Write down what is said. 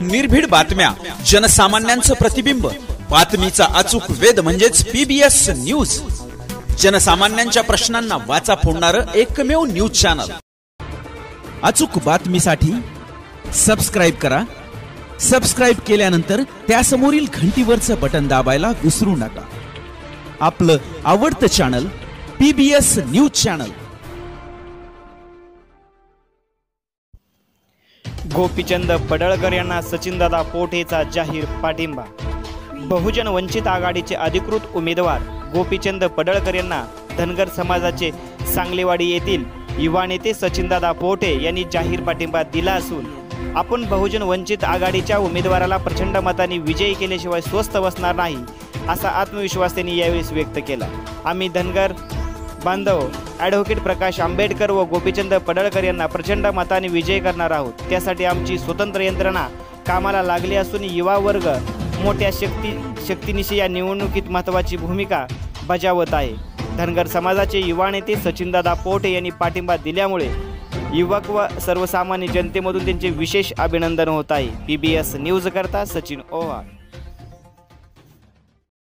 निर्भीड बातम्या जनसामान्यांचं प्रतिबिंब बातमीचा अचूक वेद म्हणजेच पीबीएस न्यूज जनसामान्यांच्या प्रश्नांना वाचा फोडणार एकमेव न्यूज चॅनल. अचूक बातमीसाठी सबस्क्राईब करा. सबस्क्राईब केल्यानंतर त्यासमोरील घंटीवरचं बटन दाबायला विसरू नका. आपलं आवडतं channel PBS news channel. Gopichand Padalkar यांना सचिनदादा पोटेचा जाहीर पाठिंबा. बहुजन वंचित आघाडीचे अधिकृत उमेदवार गोपीचंद पडळकर यांना धनगर समाजाचे सांगलेवाडी येथील युवा नेते सचिनदादा पोटे यांनी जाहीर पाठिंबा दिला असून आपण बहुजन वंचित आघाडीच्या उमेदवाराला प्रचंड मताने विजयी केल्याशिवाय स्वस्थ बसणार नाही असा आत्मविश्वास त्यांनी यावेळेस व्यक्त केला. आम्ही धनगर बांधव ॲडव्होकेट प्रकाश आंबेडकर व गोपीचंद पडळकर यांना प्रचंड मताने विजय करणार आहोत. त्यासाठी आमची स्वतंत्र यंत्रणा कामाला लागली असून युवा वर्ग मोठ्या शक्ती शक्तीनिशी या निवडणुकीत महत्त्वाची भूमिका बजावत आहे. धनगर समाजाचे युवा नेते सचिनदादा पोटे यांनी पाठिंबा दिल्यामुळे युवक व सर्वसामान्य जनतेमधून त्यांचे विशेष अभिनंदन होत आहे. पी बी एस न्यूजकरता सचिन ओहा